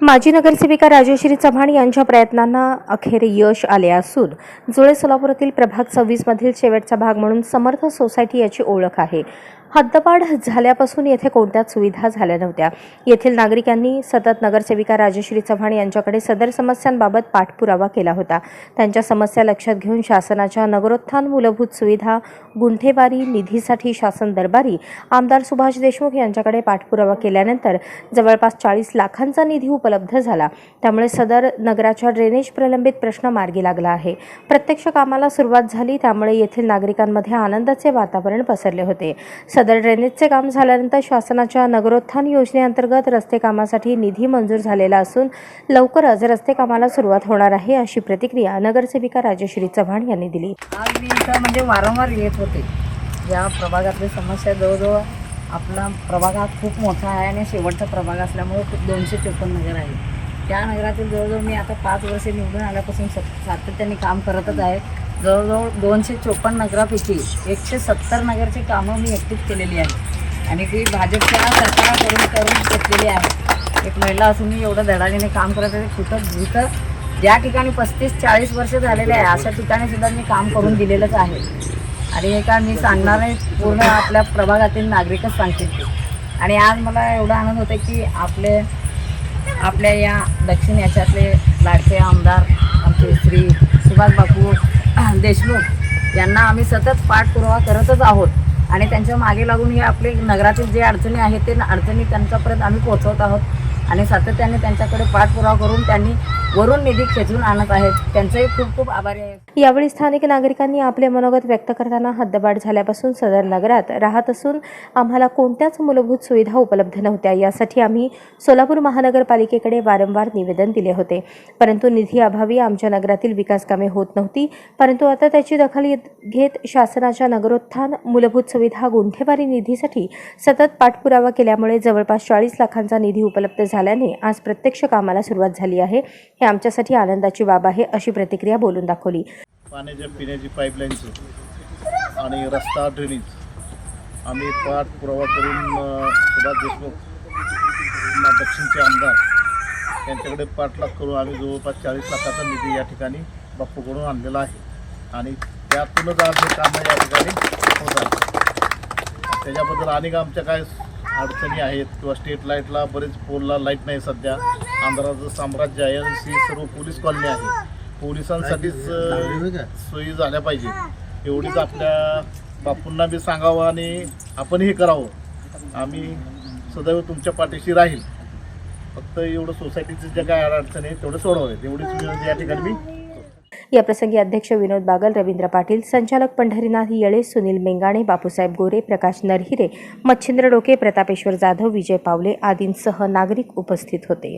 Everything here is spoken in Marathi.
माजी नगरसेविका राजश्री चव्हाण यांच्या प्रयत्नांना अखेर यश आले असून जुळे सोलापुरातील प्रभाग सव्वीसमधील शेवटचा भाग म्हणून समर्थ सोसायटी याची ओळख आहे. हद्दपाड झाल्यापासून येथे कोणत्याच सुविधा झाल्या नव्हत्या. येथील नागरिकांनी सतत नगरसेविका राजश्री चव्हाण यांच्याकडे सदर समस्यांबाबत पाठपुरावा केला होता. त्यांच्या समस्या लक्षात घेऊन शासनाच्या नगरोत्थान मूलभूत सुविधा गुंठेवारी निधीसाठी शासन दरबारी आमदार सुभाष देशमुख यांच्याकडे पाठपुरावा केल्यानंतर जवळपास चाळीस लाखांचा निधी उपलब्ध झाला. त्यामुळे सदर नगराच्या ड्रेनेज प्रलंबित प्रश्न मार्गी लागला आहे. प्रत्यक्ष कामाला सुरुवात झाली त्यामुळे येथील नागरिकांमध्ये आनंदाचे वातावरण पसरले होते. सदर ड्रेनेजचे काम झाल्यानंतर शासनाच्या नगरोत्थान योजनेअंतर्गत रस्ते कामासाठी निधी मंजूर झालेला असून लवकरच रस्ते कामाला सुरुवात होणार आहे अशी प्रतिक्रिया नगरसेविका राजश्री चव्हाण यांनी दिली. आज मी इथं म्हणजे वारंवार येत होते. या प्रभागातली समस्या जवळजवळ आपला प्रभाग हा खूप मोठा आहे आणि शेवटचा प्रभाग असल्यामुळे खूप दोनशे चोपन्न नगर आहे त्या नगरातील जवळजवळ मी आता पाच वर्षे निवडून आल्यापासून सातत्याने काम करतच आहे. जवळजवळ दोनशे चोपन्न नगरापैकी एकशे सत्तर नगरची कामं मी एकटीच केलेली आहे आणि ती भाजपच्या सरकाराकडून करून घेतलेली आहे एक महिला असून मी एवढं धडाडीने काम करत आहे कुठं जिथं ज्या ठिकाणी पस्तीस चाळीस वर्ष झालेले आहे अशा ठिकाणी सुद्धा मी काम करून दिलेलंच आहे. आणि हे काय मी सांगणार नाही पूर्ण आपल्या प्रभागातील नागरिकच सांगतील आणि आज मला एवढा आनंद होतो की आपले आपल्या या दक्षिण याच्यातले लाडके आमदार आमचे श्री सुभाष बापू देशमुख यांना आम्ही सतत पाठपुरावा करतच आहोत. आणि त्यांच्या मागे लागून हे आपले नगरातील जे अडचणी आहेत ते अडचणी त्यांच्यापर्यंत आम्ही पोहोचवत आहोत. आणि सातत्याने त्यांच्याकडे पाठपुरावा करून त्यांनी वरून निधी खेचून आणत आहेत. त्यांचेही खूप खूप आभारी आहे. यावेळी स्थानिक नागरिकांनी आपले मनोगत व्यक्त करताना हद्दबाड झाल्यापासून सदर नगरात राहत असून आम्हाला कोणत्याच मूलभूत सुविधा उपलब्ध नव्हत्या. यासाठी आम्ही सोलापूर महानगरपालिकेकडे वारंवार निवेदन दिले होते. परंतु निधी अभावी आमच्या नगरातील विकास कामे होत नव्हती. परंतु आता त्याची दखल घेत शासनाच्या नगरोत्थान मूलभूत सुविधा गुंठेवारी निधीसाठी सतत पाठपुरावा केल्यामुळे जवळपास चाळीस लाखांचा निधी उपलब्ध झाल्याने आज प्रत्यक्ष कामाला सुरुवात झाली आहे. हे आमच्यासाठी आनंदाची बाब आहे अशी प्रतिक्रिया बोलून दाखवली. पाण्याच्या पिण्याची पाईपलाईनचं आणि रस्ता ड्रेनेज आम्ही पाठपुरावा करून सुभाष देशमुख दक्षिणचे आमदार यांच्याकडे पाठलाग करून आम्ही जवळपास चाळीस लाखाचा निधी या ठिकाणी बाप्पूकडून आणलेला आहे. आणि त्यातूनच आज हे कामं या ठिकाणी होत आहे. त्याच्याबद्दल अनेक आमच्या काय अडचणी आहेत किंवा स्ट्रीट लाईटला बरेच पोलला लाइट नाही सध्या. आंध्राचं साम्राज्य आहे ही सर्व पोलीस कॉलनी आहे. पोलिसांसाठीच सोयी झाल्या पाहिजे. एवढीच आपल्या बापूंना बी सांगावं आणि आपणही करावं. आम्ही सदैव तुमच्या पाठीशी राहील. फक्त एवढं सोसायटीचे जे काय अडचणी आहेत तेवढं सोडवावेत एवढीच विनंती या ठिकाणी मी या प्रसंगी अध्यक्ष विनोद बागल रवींद्र पाटील संचालक पंढरीनाथ येळे सुनील मेंगाणे बापूसाहेब गोरे प्रकाश नरहिरे मच्छिंद्र डोके प्रतापेश्वर जाधव विजय पावले आदींसह नागरिक उपस्थित होते.